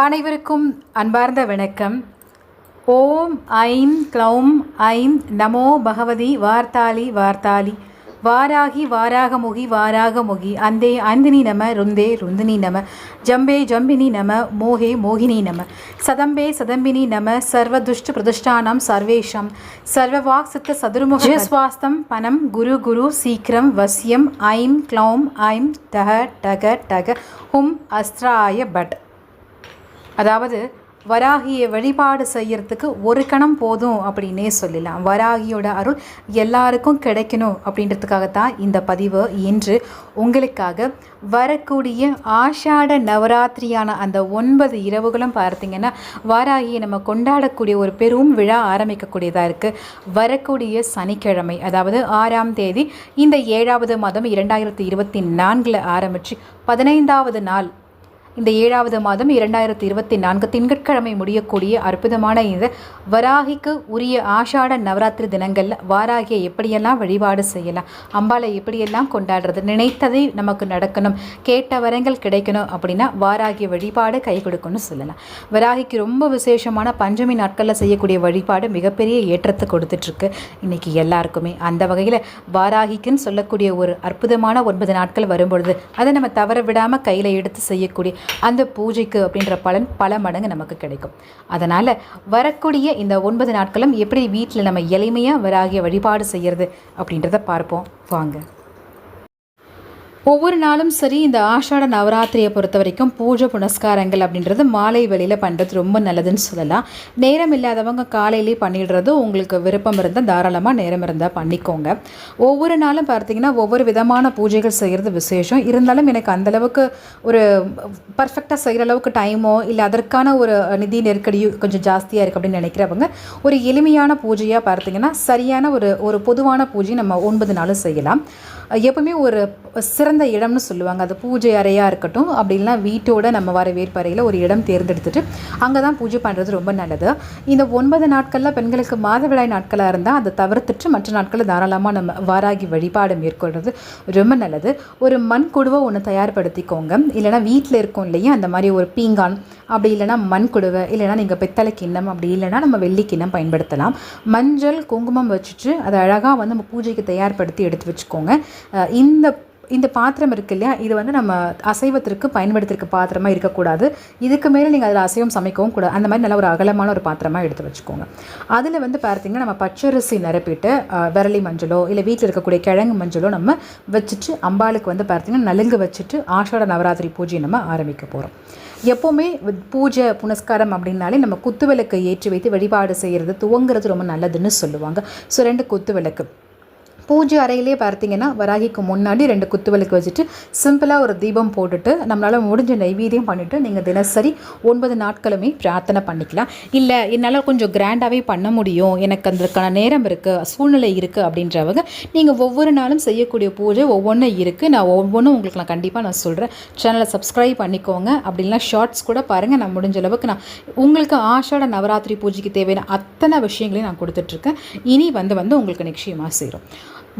அனைவருக்கும் அன்பார்ந்த வணக்கம். ஓம் ஐம் க்ளௌம் ஐம் நமோ பகவதி வார்த்தாளி வார்த்தாளி வாராகி வாராகமுகி வாராகமுகி அந்தே அந்தினி நம ருந்தே ருந்தினி நம. ஜம்பே ஜம்பினி நம மோகே மோகினி நம. சதம்பே சதம்பினி நம சர்வதுஷ்ட பிரதிஷ்டானம் சர்வேஷம். சர்வவாக் சித்த சதுர்முக ஸ்வாஸ்தம் பனம் குரு குரு சீக்கிரம் வசியம் ஐம் க்ளௌம் ஐம் டக டக டக ஹும் அஸ்திராய பட். அதாவது வராகியை வழிபாடு செய்யறதுக்கு ஒரு கணம் போதும் அப்படின்னே சொல்லலாம். வராகியோட அருள் எல்லாருக்கும் கிடைக்கணும் அப்படின்றதுக்காகத்தான் இந்த பதிவு. இன்று உங்களுக்காக வரக்கூடிய ஆஷாட நவராத்திரியான அந்த ஒன்பது இரவுகளும் பார்த்தீங்கன்னா வாராகியை நம்ம கொண்டாடக்கூடிய ஒரு பெரும் விழா ஆரம்பிக்கக்கூடியதாக இருக்குது வரக்கூடிய சனிக்கிழமை அதாவது ஆறாம் தேதி இந்த ஏழாவது மாதம் இரண்டாயிரத்தி இருபத்தி நான்கில் ஆரம்பித்து பதினைந்தாவது நாள் இந்த ஏழாவது மாதம் இரண்டாயிரத்தி இருபத்தி நான்கு திங்கட்கிழமை முடியக்கூடிய அற்புதமான இந்த வராகிக்கு உரிய ஆஷாட நவராத்திரி தினங்களில் வாராகியை எப்படியெல்லாம் வழிபாடு செய்யலாம் அம்பாளை எப்படியெல்லாம் கொண்டாடுறது நினைத்ததை நமக்கு நடக்கணும் கேட்ட வரங்கள் கிடைக்கணும் அப்படின்னா வாராகி வழிபாடு கை கொடுக்கணும்னு சொல்லலாம். வராகிக்கு ரொம்ப விசேஷமான பஞ்சமி நாட்களில் செய்யக்கூடிய வழிபாடு மிகப்பெரிய ஏற்றத்தை கொடுத்துட்ருக்கு. இன்றைக்கி எல்லாருக்குமே அந்த வகையில் வாராகிக்குன்னு சொல்லக்கூடிய ஒரு அற்புதமான ஒன்பது நாட்கள் வரும்பொழுது அதை நம்ம தவற விடாமல் கையில் எடுத்து செய்யக்கூடிய அந்த பூஜைக்கு அப்படின்ற பலன் பல மடங்கு நமக்கு கிடைக்கும். அதனால் வரக்கூடிய இந்த ஒன்பது நாட்களும் எப்படி வீட்டில் நம்ம எளிமையாக வராகிய வழிபாடு செய்கிறது அப்படின்றத பார்ப்போம். வாங்க. ஒவ்வொரு நாளும் சரி இந்த ஆஷாட நவராத்திரியை பொறுத்த வரைக்கும் பூஜை புனஸ்காரங்கள் அப்படின்றது மாலை வெளியில் பண்ணுறது ரொம்ப நல்லதுன்னு சொல்லலாம். நேரம் இல்லாதவங்க காலையிலே பண்ணிடுறது உங்களுக்கு விருப்பம் இருந்தால் தாராளமாக நேரம் இருந்தால் பண்ணிக்கோங்க. ஒவ்வொரு நாளும் பார்த்தீங்கன்னா ஒவ்வொரு விதமான பூஜைகள் செய்கிறது விசேஷம். இருந்தாலும் எனக்கு அந்தளவுக்கு ஒரு பர்ஃபெக்டாக செய்கிற அளவுக்கு டைமோ இல்லை அதற்கான ஒரு நிதி நெருக்கடியும் கொஞ்சம் ஜாஸ்தியாக இருக்குது அப்படின்னு நினைக்கிறவங்க ஒரு எளிமையான பூஜையாக பார்த்தீங்கன்னா சரியான ஒரு ஒரு பொதுவான பூஜை நம்ம ஒன்பது நாளும் செய்யலாம். எப்பவுமே ஒரு சிறந்த இடம்னு சொல்லுவாங்க. அது பூஜை அறையாக இருக்கட்டும் அப்படி இல்லைனா வீட்டோட நம்ம வர வேற்பறையில் ஒரு இடம் தேர்ந்தெடுத்துட்டு அங்கே தான் பூஜை பண்ணுறது ரொம்ப நல்லது. இந்த ஒன்பது நாட்களில் பெண்களுக்கு மாதவிடாய் நாட்களாக இருந்தால் அதை தவிர்த்துட்டு மற்ற நாட்களில் தாராளமாக நம்ம வாராகி வழிபாடு மேற்கொள்வது ரொம்ப நல்லது. ஒரு மண் குடுவை ஒன்று தயார்படுத்திக்கோங்க. இல்லைனா வீட்டில் இருக்கும் இல்லையா அந்த மாதிரி ஒரு பீங்கான் அப்படி இல்லைனா மண் குடுவை இல்லைனா நீங்கள் பித்தளை கிண்ணம் அப்படி இல்லைனா நம்ம வெள்ளி கிண்ணம் பயன்படுத்தலாம். மஞ்சள் குங்குமம் வச்சுட்டு அதை அழகாக வந்து நம்ம பூஜைக்கு தயார்படுத்தி எடுத்து வச்சுக்கோங்க. இந்த இந்த பாத்திரம் இருக்கு இல்லையா? இது வந்து நம்ம அசைவத்திற்கு பயன்படுத்திருக்க பாத்திரமாக இருக்கக்கூடாது. இதுக்கு மேலே நீங்கள் அதில் அசைவம் சமைக்கவும் கூடாது. அந்த மாதிரி நல்ல ஒரு அகலமான ஒரு பாத்திரமாக எடுத்து வச்சுக்கோங்க. அதில் வந்து பார்த்தீங்கன்னா நம்ம பச்சரிசி நிரப்பிட்டு விரலி மஞ்சளோ இல்லை வீட்டில் இருக்கக்கூடிய கிழங்கு மஞ்சளோ நம்ம வச்சுட்டு அம்பாளுக்கு வந்து பார்த்தீங்கன்னா நலுங்கு வச்சுட்டு ஆஷாட நவராத்திரி பூஜையை நம்ம ஆரம்பிக்க போகிறோம் எப்போவுமே பூஜை புனஸ்காரம் அப்படின்னாலே நம்ம குத்து விளக்கை ஏற்றி வைத்து வழிபாடு செய்கிறது துவங்குறது ரொம்ப நல்லதுன்னு சொல்லுவாங்க. ஸோ ரெண்டு குத்து விளக்கு பூஜை அறையிலே பார்த்தீங்கன்னா வராகிக்கு முன்னாடி ரெண்டு குத்துவிளக்கு வச்சுட்டு சிம்பிளாக ஒரு தீபம் போட்டுட்டு நம்மளால் முடிஞ்ச நைவேத்தியம் பண்ணிவிட்டு நீங்கள் தினசரி ஒன்பது நாட்களுமே பிரார்த்தனை பண்ணிக்கலாம். இல்லை என்னால் கொஞ்சம் கிராண்டாகவே பண்ண முடியும். எனக்கு அதற்கான நேரம் இருக்குது சூழ்நிலை இருக்குது அப்படின்றவங்க நீங்கள் ஒவ்வொரு நாளும் செய்யக்கூடிய பூஜை ஒவ்வொன்றும் இருக்குது நான் ஒவ்வொன்றும் உங்களுக்கு நான் கண்டிப்பாக நான் சொல்கிறேன் சேனலை சப்ஸ்கிரைப் பண்ணிக்கோங்க. அப்படின்லாம் ஷார்ட்ஸ் கூட பாருங்கள் நான் முடிஞ்ச அளவுக்கு நான் உங்களுக்கு ஆஷாட நவராத்திரி பூஜைக்கு தேவையான அத்தனை விஷயங்களையும் நான் கொடுத்துட்ருக்கேன் இனி வந்து வந்து உங்களுக்கு நிச்சயமாக சேரும்.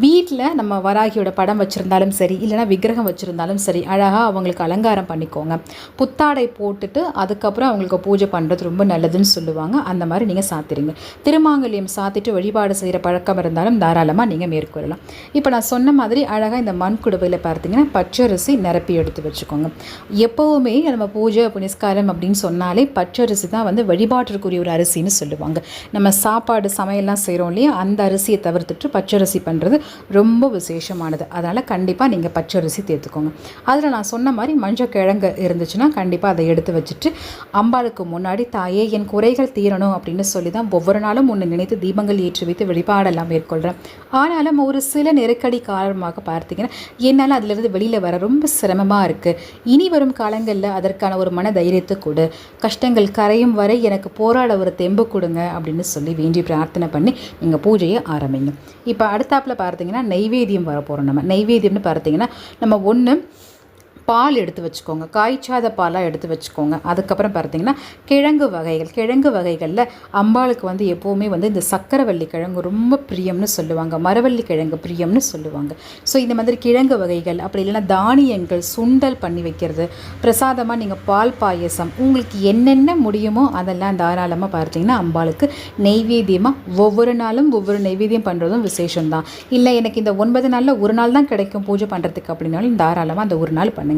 வீட்டில் நம்ம வராகியோட படம் வச்சுருந்தாலும் சரி இல்லைனா விக்கிரகம் வச்சுருந்தாலும் சரி அழகாக அவங்களுக்கு அலங்காரம் பண்ணிக்கோங்க. புத்தாடை போட்டுட்டு அதுக்கப்புறம் அவங்களுக்கு பூஜை பண்ணுறது ரொம்ப நல்லதுன்னு சொல்லுவாங்க. அந்த மாதிரி நீங்கள் சாத்திடுங்க. திருமாங்கல்யம் சாத்திட்டு வழிபாடு செய்கிற பழக்கம் இருந்தாலும் தாராளமாக நீங்கள் மேற்கொள்ளலாம். இப்போ நான் சொன்ன மாதிரி அழகாக இந்த மண் குடுவையில் பார்த்தீங்கன்னா பச்சரிசி நிரப்பி எடுத்து வச்சுக்கோங்க. எப்போவுமே நம்ம பூஜை புனிஸ்காரம் அப்படின்னு சொன்னாலே பச்சரிசி தான் வந்து வழிபாட்டிற்குரிய ஒரு அரிசின்னு சொல்லுவாங்க. நம்ம சாப்பாடு சமையல்லாம் செய்கிறோம் இல்லையா அந்த அரிசியை தவிர்த்துட்டு பச்சரிசி பண்ணுறது ரொம்ப விசேஷமானது. அதனால் கண்டிப்பாக நீங்கள் பச்சரிசி தேர்த்துக்கோங்க அதில் நான் சொன்ன மாதிரி மஞ்சள் கிழங்கு இருந்துச்சுன்னா கண்டிப்பாக அதை எடுத்து வச்சுட்டு அம்பாளுக்கு முன்னாடி தாயே என் குறைகள் தீரணும் அப்படின்னு சொல்லி தான் ஒவ்வொரு நாளும் ஒன்று நினைத்து தீபங்கள் ஏற்றி வைத்து வெளிப்பாடெல்லாம் மேற்கொள்கிறேன் ஆனாலும் ஒரு சில நெருக்கடி காரணமாக பார்த்தீங்கன்னா என்னால் அதிலிருந்து வெளியில் வர ரொம்ப சிரமமாக இருக்குது இனி வரும் காலங்களில் அதற்கான ஒரு மன தைரியத்தை கொடு. கஷ்டங்கள் கரையும் வரை எனக்கு போராட ஒரு தெம்பு கொடுங்க அப்படின்னு சொல்லி வேண்டி பிரார்த்தனை பண்ணி நீங்கள் பூஜையை ஆரம்பிங்க. இப்போ அடுத்தாப்பில் பார்த்தீங்கன்னா நைவேத்தியம் வர போகிறோம் நம்ம. நைவேத்தியம்னு பார்த்தீங்கன்னா நம்ம ஒன்று பால் எடுத்து வச்சுக்கோங்க. காய்ச்சாத பாலாக எடுத்து வச்சுக்கோங்க. அதுக்கப்புறம் பார்த்தீங்கன்னா கிழங்கு வகைகள். கிழங்கு வகைகளில் அம்பாளுக்கு வந்து எப்போவுமே வந்து இந்த சக்கரவள்ளி கிழங்கு ரொம்ப பிரியம்னு சொல்லுவாங்க. மரவள்ளி கிழங்கு பிரியம்னு சொல்லுவாங்க. ஸோ இந்த மாதிரி கிழங்கு வகைகள் அப்படி இல்லைன்னா தானியங்கள் சுண்டல் பண்ணி வைக்கிறது பிரசாதமாக நீங்கள் பால் பாயசம் உங்களுக்கு என்னென்ன முடியுமோ அதெல்லாம் தாராளமாக பார்த்தீங்கன்னா அம்பாளுக்கு நெய்வேத்தியமாக ஒவ்வொரு நாளும் ஒவ்வொரு நெய்வேத்தியம் பண்ணுறதும் விசேஷம்தான். இல்லை எனக்கு இந்த ஒன்பது நாளில் ஒரு நாள் தான் கிடைக்கும் பூஜை பண்ணுறதுக்கு அப்படின்னாலும் தாராளமாக அந்த ஒரு நாள் பண்ணுங்கள்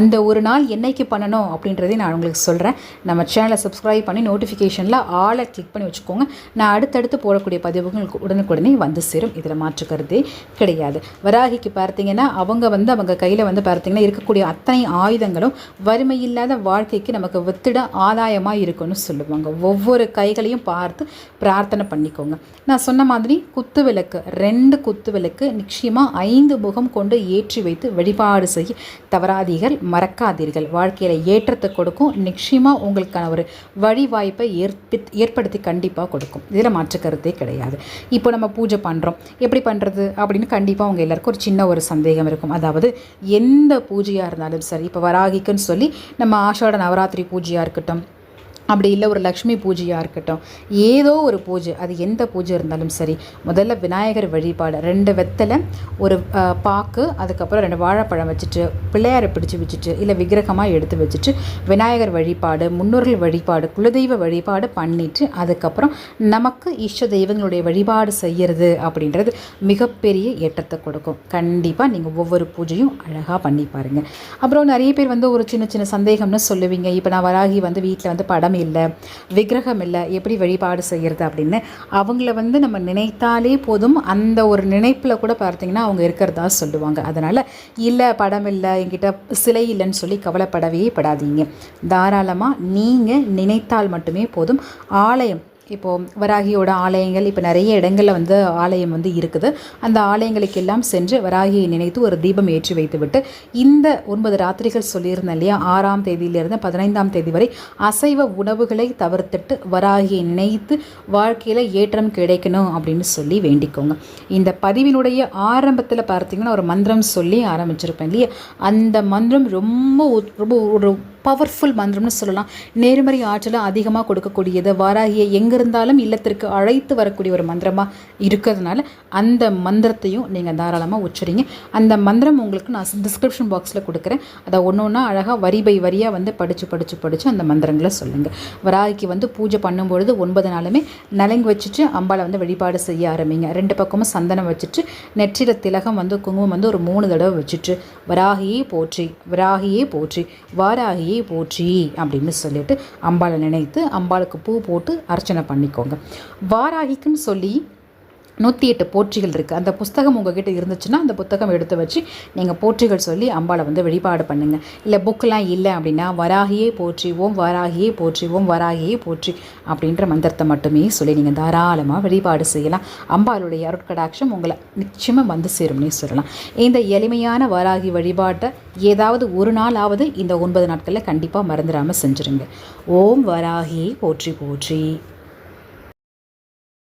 அந்த ஒரு நாள் என்னைக்கு பண்ணணும் அப்படின்றதையும் நான் உங்களுக்கு சொல்கிறேன் நம்ம சேனலை சப்ஸ்கிரைப் பண்ணி நோட்டிஃபிகேஷனில் ஆளை கிளிக் பண்ணி வச்சுக்கோங்க. நான் அடுத்தடுத்து போடக்கூடிய பதிவுகள் உடனுக்குடனே வந்து சேரும். இதில் மாற்றுக்கிறதே கிடையாது. வராகிக்கு பார்த்தீங்கன்னா அவங்க வந்து அவங்க கையில் வந்து பார்த்தீங்கன்னா இருக்கக்கூடிய அத்தனை ஆயுதங்களும் வறுமை இல்லாத வாழ்க்கைக்கு நமக்கு வித்திட ஆதாயமாக இருக்கும்னு சொல்லுவாங்க. ஒவ்வொரு கைகளையும் பார்த்து பிரார்த்தனை பண்ணிக்கோங்க. நான் சொன்ன மாதிரி குத்து விளக்கு ரெண்டு குத்து விளக்கு நிச்சயமாக ஐந்து முகம் கொண்டு ஏற்றி வைத்து வழிபாடு செய்ய தவறாதீர்கள் மறக்காதீர்கள். வாழ்க்கையில் ஏற்றத்தை கொடுக்கும் நிச்சயமாக உங்களுக்கான ஒரு வழி வாய்ப்பை ஏற்பி ஏற்படுத்தி கண்டிப்பாக கொடுக்கும். இதில் மாற்று கருத்தே கிடையாது. இப்போ நம்ம பூஜை பண்ணுறோம் எப்படி பண்ணுறது அப்படின்னு கண்டிப்பாக உங்கள் எல்லாருக்கும் ஒரு சின்ன ஒரு சந்தேகம் இருக்கும். அதாவது எந்த பூஜையாக இருந்தாலும் சரி இப்போ வராகிக்குன்னு சொல்லி நம்ம ஆஷாட நவராத்திரி பூஜையாக இருக்கட்டும் அப்படி இல்லை ஒரு லக்ஷ்மி பூஜையாக இருக்கட்டும் ஏதோ ஒரு பூஜை அது எந்த பூஜை இருந்தாலும் சரி முதல்ல விநாயகர் வழிபாடு ரெண்டு வெத்தலை ஒரு பாக்கு அதுக்கப்புறம் ரெண்டு வாழைப்பழம் வச்சுட்டு பிள்ளையாரை பிடிச்சு வச்சுட்டு இல்லை விக்கிரகமாக எடுத்து வச்சுட்டு விநாயகர் வழிபாடு முன்னோர்கள் வழிபாடு குலதெய்வ வழிபாடு பண்ணிவிட்டு அதுக்கப்புறம் நமக்கு இஷ்ட தெய்வங்களுடைய வழிபாடு செய்கிறது அப்படின்றது மிகப்பெரிய ஏற்றத்தை கொடுக்கும். கண்டிப்பாக நீங்கள் ஒவ்வொரு பூஜையும் அழகாக பண்ணி பாருங்கள் அப்புறம் நிறைய பேர் வந்து ஒரு சின்ன சின்ன சந்தேகம்னு சொல்லுவீங்க. இப்போ நான் வராகி வந்து வீட்டில் வந்து படம் இல்லை விக்கிரகம் இல்லை எப்படி வழிபாடு செய்கிறது அப்படின்னு அவங்கள வந்து நம்ம நினைத்தாலே போதும். அந்த ஒரு நினைப்பில் கூட பார்த்தீங்கன்னா அவங்க இருக்கிறதா சொல்லுவாங்க. அதனால் இல்லை படம் இல்லை என்கிட்ட சிலை இல்லைன்னு சொல்லி கவலைப்படவே படாதீங்க. தாராளமாக நீங்கள் நினைத்தால் மட்டுமே போதும். ஆலயம் இப்போது வராகியோட ஆலயங்கள் இப்போ நிறைய இடங்களில் வந்து ஆலயம் வந்து இருக்குது. அந்த ஆலயங்களுக்கெல்லாம் சென்று வராகியை நினைத்து ஒரு தீபம் ஏற்றி வைத்துவிட்டு இந்த ஒன்பது ராத்திரிகள் சொல்லியிருந்தேன் இல்லையா ஆறாம் தேதியிலிருந்து பதினைந்தாம் தேதி வரை அசைவ உணவுகளை தவிர்த்துட்டு வராகியை நினைத்து வாழ்க்கையில் ஏற்றம் கிடைக்கணும் அப்படின்னு சொல்லி வேண்டிக்கோங்க. இந்த பதிவினுடைய ஆரம்பத்தில் பார்த்தீங்கன்னா ஒரு மந்திரம் சொல்லி ஆரம்பிச்சிருப்பேன் இல்லையா அந்த மந்திரம் ரொம்ப ரொம்ப ஒரு பவர்ஃபுல் மந்திரம்னு சொல்லலாம். நேர்மறை ஆற்றலை அதிகமாக கொடுக்கக்கூடியது. வாராகியை எங்கிருந்தாலும் இல்லத்திற்கு அழைத்து வரக்கூடிய ஒரு மந்திரமாக இருக்கிறதுனால அந்த மந்திரத்தையும் நீங்கள் தாராளமாக உச்சரிங்க. அந்த மந்திரம் உங்களுக்கு நான் டிஸ்கிரிப்ஷன் பாக்ஸில் கொடுக்குறேன். அதை ஒன்று ஒன்றா அழகாக வரி பை வரியாக வந்து படித்து படித்து படித்து அந்த மந்திரங்களை சொல்லுங்கள் வராகிக்கு வந்து பூஜை பண்ணும்பொழுது ஒன்பது நாளுமே நலங்கு வச்சுட்டு அம்பாளை வந்து வழிபாடு செய்ய ஆரம்பிங்க. ரெண்டு பக்கமும் சந்தனம் வச்சுட்டு நெற்றியில் திலகம் வந்து குங்குமம் வந்து ஒரு மூணு தடவை வச்சுட்டு வராகியே போற்றி வராகியே போற்றி வாராகியே போற்றி அப்படின்னு சொல்லிட்டு அம்பாளை நினைத்து அம்பாளுக்கு பூ போட்டு அர்ச்சனை பண்ணிக்கோங்க. வாராகிக்குன்னு சொல்லி நூற்றி எட்டு போற்றிகள் இருக்குது அந்த புஸ்தகம் உங்ககிட்ட இருந்துச்சுன்னா அந்த புத்தகம் எடுத்து வச்சு நீங்கள் போற்றிகள் சொல்லி அம்பாளை வந்து வழிபாடு பண்ணுங்கள் இல்லை புக்கெலாம் இல்லை அப்படின்னா வராகியே போற்றி ஓம் வராகியே போற்றி ஓம் வராகியே போற்றி அப்படின்ற மந்திரத்தை மட்டுமே சொல்லி நீங்கள் தாராளமாக வழிபாடு செய்யலாம். அம்பாளுடைய அருட்கடாட்சம் உங்களை நிச்சயமாக வந்து சேரும்னே சொல்லலாம். இந்த எளிமையான வராகி வழிபாட்டை ஏதாவது ஒரு நாளாவது இந்த ஒன்பது நாட்களில் கண்டிப்பாக மறந்துடாமல் செஞ்சுருங்க. ஓம் வராகியே போற்றி போற்றி